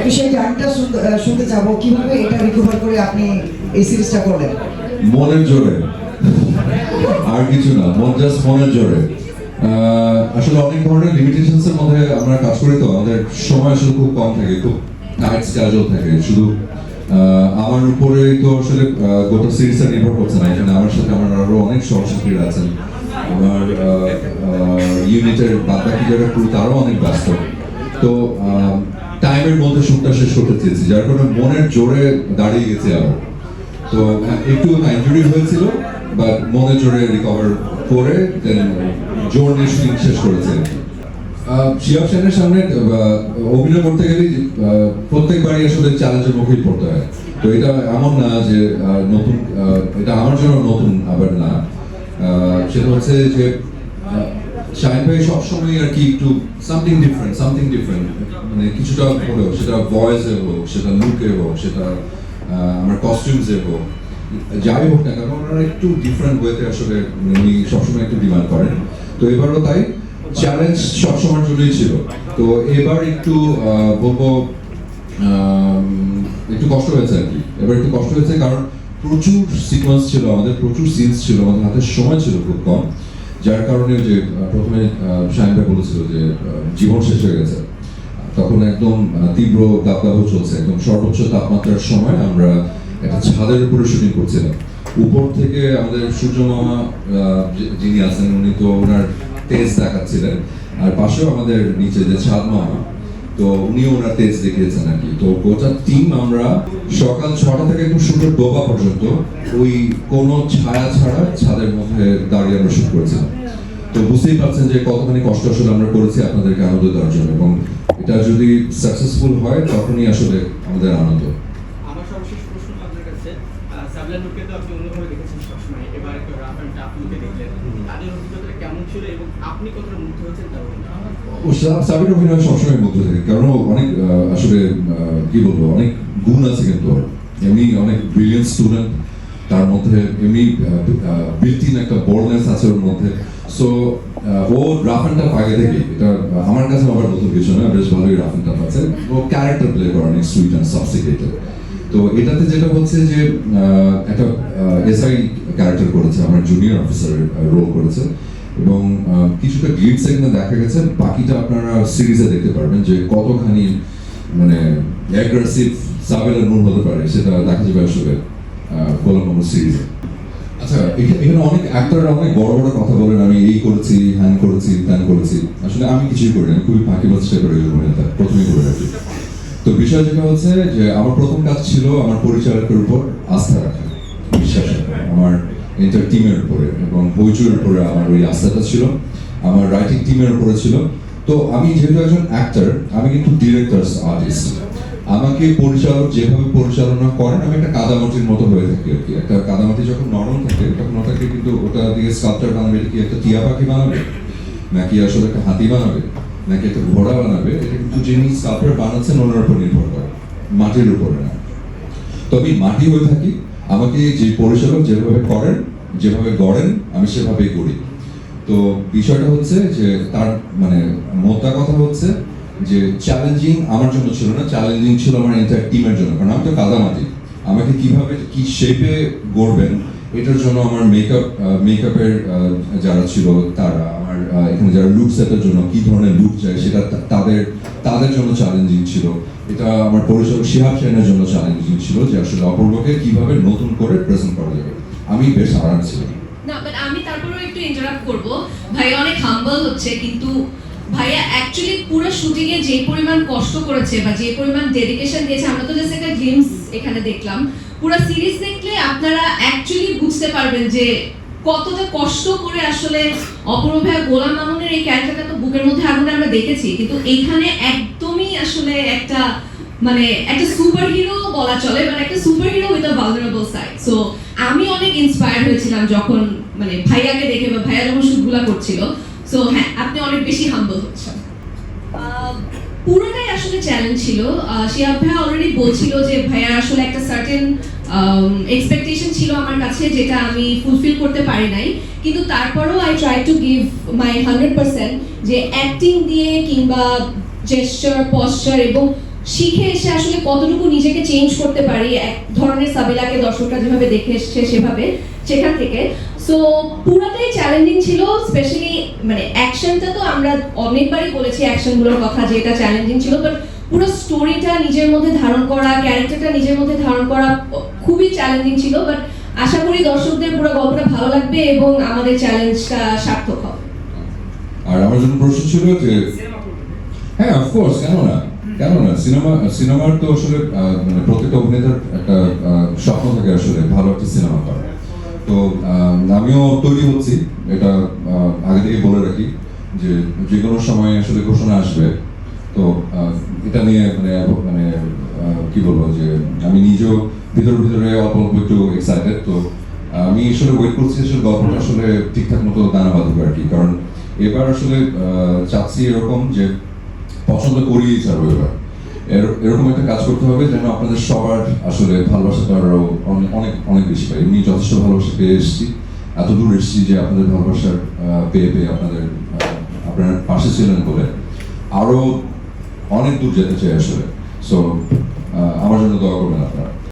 একটু সেই গানটা শুনতে- চাবো। কীভাবে এটা রিকভার করে আপনি এই সিরিজটা করলেন? মনের জোরে। আর কিছু না, মন জাস্ট মনের জোরে। আসলে অনেক ধরনের লিমিটেশনস এর মধ্যে আমরা কাজ করি তো, আমাদের সময় আসলে খুব কম থাকে, খুব টাইট স্ক্যাজুয়াল থাকে। শুধু আমার উপরে তো আসলে গোটা সিরিজটা নির্ভর করছে না। এখানে আমার সাথে আমার আরও অনেক সহশিল্পীরা আছেন। আমার ইউনিটের বাদ বাকি যারা ক্রু তারাও অনেক ব্যস্ত। তো টাইমের মধ্যে শুটটা শেষ করতে চেয়েছি যার কারণে মনের জোরে দাঁড়িয়ে গেছে আবার তো হ্যাঁ, একটু ইনজুরি হয়েছিল বাট মনের জোরে রিকভার করে দেন জোর নিয়ে শুটিং শেষ করেছে শিয়াব সেনের সামনে অভিনয় করতে গেলে প্রত্যেকবারই আসলে চ্যালেঞ্জের মুখে পড়তে হয়। তো এটা এমন না যে নতুন এটা আমার জন্য নতুন আবার না। সেটা হচ্ছে যে শাহিন ভাই সবসময় আর কি একটু সামথিং ডিফারেন্ট সামথিং ডিফারেন্ট মানে কিছুটা হলেও সেটা ভয়েসে হোক, সেটা লুকে হোক, সেটা আমার কস্টিউমসে হোক, যাই হোক না ওনারা একটু ডিফারেন্ট ওয়েতে আসলে উনি সবসময় একটু ডিমান্ড করেন। তো এবারও তাই চ্যালেঞ্জ সবসময়ের জন্যই ছিল। তো এবার একটু বলব একটু কষ্ট হয়েছে আর কি। এবার একটু কষ্ট হয়েছে কারণ প্রচুর সিকোয়েন্স ছিল আমাদের, প্রচুর সিনস ছিল, আমাদের হাতে সময় ছিল খুব কম। যার কারণে যে প্রথমে সাহেবরা বলেছিল যে জীবন শেষ হয়ে গেছে। তখন একদম তীব্র দাবদাহ চলছে, একদম সর্বোচ্চ তাপমাত্রার সময় আমরা একটা ছাদের উপরে শুটিং করছিলাম। উপর থেকে আমাদের সূর্য মামা যিনি আছেন, উনি তো ওনার তেজ দেখাচ্ছিলেন। আর পাশেও আমাদের নিচে যে ছাদ মামা তো উনি ওনার তেজ দেখিয়েছেন আর কি। তো গোটা টিম আমরা সকাল ছটা থেকে একদম সূর্য ডোবা পর্যন্ত ওই কোনো ছায়া ছাড়া ছাদের মধ্যে দাঁড়িয়ে আমরা শুট করেছিলাম। তো বুঝতেই পারছেন যে কতখানি কষ্ট আসলে আমরা করেছি আপনাদেরকে আনন্দ দেওয়ার জন্য এবং এটা যদি সাকসেসফুল হয়, তখনই আসলে আমাদের আনন্দ আমার সর্বশেষ প্রশ্ন আপনার কাছে আহ, সাবলার লুককে তো আপনি অন্যভাবে দেখেছেন সবসময় এবার একটা রাফ অ্যান্ড টাফ লুকে দেখলেন তাদের অভিজ্ঞতাটা কেমন ছিল সাবির অভিনয় সবসময় মুগ্ধ থাকে, কারণ অনেক আসলে কি বলব, অনেক গুণ আছে কিন্তু ওর। এমনি অনেক ব্রিলিয়েন্ট স্টুডেন্ট তার মধ্যে এমনি বিল্ট ইন একটা বোল্ডনেস আছে ওর মধ্যে। সো ও রাফ আগে থেকে এটা আমার কাছে আবার নতুন কিছু না, বেশ ভালোই রাফ অ্যান্ড আছে। ও ক্যারেক্টার প্লে করে অনেক সুইট অ্যান্ড সাবসিকেটেড তো এটাতে যেটা হচ্ছে যে একটা এসআই ক্যারেক্টার করেছে, আমার জুনিয়র অফিসারের রোল করেছে। এবং কিছুটা গ্লিপস এখানে দেখা গেছে, বাকিটা আপনারা সিরিজে দেখতে পারবেন যে কতখানি মানে অ্যাগ্রেসিভ সাবেলা নুন হতে পারে, সেটা দেখা যাবে আসলে গোলাম সিরিজে আচ্ছা এখানে অনেক অ্যাক্টররা অনেক বড় বড় কথা বলেন, আমি এই করেছি, হ্যান করেছি, ত্যান করেছি। আসলে আমি কিছুই করি না খুবই ফাঁকিবাজ টাইপের ওই অভিনেতা প্রথমেই করে রাখি। তো বিষয় যেটা হচ্ছে যে, আমার প্রথম কাজ ছিল আমার পরিচালকের উপর আস্থা রাখা, বিশ্বাস আমার এন্টার টিমের উপরে এবং হইচুর উপরে আমার ওই আস্থাটা ছিল, আমার রাইটিং টিমের উপরে ছিল। তো আমি যেহেতু একজন অ্যাক্টর আমি কিন্তু ডিরেক্টরস আর্টিস্ট আমাকে পরিচালক যেভাবে পরিচালনা করেন, আমি একটা কাদামাটির মতো হয়ে থাকি আর কি। একটা কাদামাটি যখন নরম থাকে, তখন ওটাকে কিন্তু ওটা দিয়ে স্কাল্পচার বানাবে কি একটা টিয়া পাখি বানাবে? নাকি আসলে একটা হাতি বানাবে? নাকি একটা ঘোড়া বানাবে? এটা কিন্তু যিনি স্কাল্পচার বানাচ্ছেন, ওনার উপর নির্ভর করে। মাটির উপরে না। তো আমি মাটি হয়ে থাকি। আমাকে যে পরিচালক যেভাবে করেন যেভাবে গড়েন, আমি সেভাবেই করি। তো বিষয়টা হচ্ছে যে তার মানে মোদ্দা কথা হচ্ছে যে চ্যালেঞ্জিং আমার জন্য ছিল না চ্যালেঞ্জিং ছিল আমার এন্টায়ার টিমের জন্য, কারণ আমি তো কাদামাটি। আমাকে কীভাবে, কি শেপে গড়বেন, এটার জন্য আমার মেকআপ মেকআপের যারা ছিল তারা, আমার এখানে যারা লুক সেটের জন্য, কি ধরনের লুক চাই, সেটা তাদের তাদের জন্য চ্যালেঞ্জিং ছিল। এটা আমার পরিচালক শিহাব সেনের জন্য চ্যালেঞ্জিং ছিল যে আসলে অপূর্বকে কীভাবে নতুন করে প্রেজেন্ট করা যাবে। আমি বেশ আরাম ছিলাম। না বাট আমি তারপরেও একটু ইন্টারাপ্ট করব। ভাইয়া অনেক হাম্বল হচ্ছে, কিন্তু ভাইয়া অ্যাকচুয়ালি পুরো শুটিং এ যে পরিমাণ কষ্ট করেছে বা যে পরিমাণ ডেডিকেশন দিয়েছে, আমরা তো জাস্ট একটা গ্লিমস এখানে দেখলাম। পুরো সিরিজ দেখলে আপনারা অ্যাকচুয়ালি বুঝতে পারবেন যে কতটা কষ্ট করে আসলে ভাইয়া গোলাম মামুনের এই ক্যারেক্টারটা তো বুকের মধ্যে আগুনে আমরা দেখেছি, কিন্তু এইখানে একদমই আসলে একটা মানে একটা সুপার হিরো বলা চলে মানে একটা super hero with a vulnerable side so আমি অনেক ইন্সপায়ার হয়েছিলাম যখন মানে ভাইয়াকে দেখে বা ভাইয়া যখন শুটগুলা করছিল। সো হ্যাঁ আপনি অনেক বেশি হাম্বল হচ্ছেন। পুরোটাই আসলে চ্যালেঞ্জ ছিল। শিহাব ভাইয়া অলরেডি বলছিল যে ভাইয়ার আসলে একটা সার্টেন এক্সপেকটেশন ছিল আমার কাছে যেটা আমি ফুলফিল করতে পারি নাই। কিন্তু তারপরেও I try to give my hundred percent যে অ্যাক্টিং দিয়ে কিংবা জেস্টার পশ্চার এবং শিখে এসে আসলে কতটুকু নিজেকে চেঞ্জ করতে পারি, এক ধরনের সাবিলাকে দর্শকরা যেভাবে দেখে এসছে সেভাবে সেখান থেকে। সো পুরোটাই চ্যালেঞ্জিং ছিল স্পেশালি মানে অ্যাকশনটা তো আমরা অনেকবারই বলেছি অ্যাকশনগুলোর কথা যে এটা চ্যালেঞ্জিং ছিল বাট পুরো স্টোরিটা নিজের মধ্যে ধারণ করা ক্যারেক্টারটা নিজের মধ্যে ধারণ করা খুবই চ্যালেঞ্জিং ছিল বাট আশা করি দর্শকদের পুরো গল্পটা ভালো লাগবে এবং আমাদের চ্যালেঞ্জটা সার্থক হবে। আর আমার জন্য প্রশ্ন ছিল যে হ্যাঁ অফকোর্স কেন না কেন না? সিনেমা, সিনেমার তো আসলে মানে প্রত্যেকটা অভিনেতার একটা স্বপ্ন থাকে আসলে, ভালো একটা সিনেমা করা। তো আমিও তৈরি হচ্ছি, এটা আগে থেকে বলে রাখি, যে যে কোনো সময় আসলে ঘোষণা আসবে। তো এটা নিয়ে মানে মানে কি বলব, যে আমি নিজেও ভিতরে ভিতরে অল্প অল্প একটু এক্সাইটেড তো, আমি আসলে ওয়েট করছি আসলে গল্পটা আসলে ঠিকঠাক মতো দানা বাঁধবে আর কি। কারণ এবার আসলে চাচ্ছি এরকম যে পছন্দ করিয়েই ছাড়বো এবার। এর- এরকম একটা কাজ করতে হবে যেন আপনাদের সবার আসলে ভালোবাসাটা আরও অনেক অনেক বেশি পাই এমনি যথেষ্ট ভালোবাসা পেয়ে এসেছি। এত দূর এসেছি যে আপনাদের ভালোবাসার পেয়ে পেয়ে আপনাদের আপনার পাশে ছিলেন বলে আরও অনেক দূর যেতে চাই আসলে। সো আমার জন্য দোয়া করবেন আপনারা।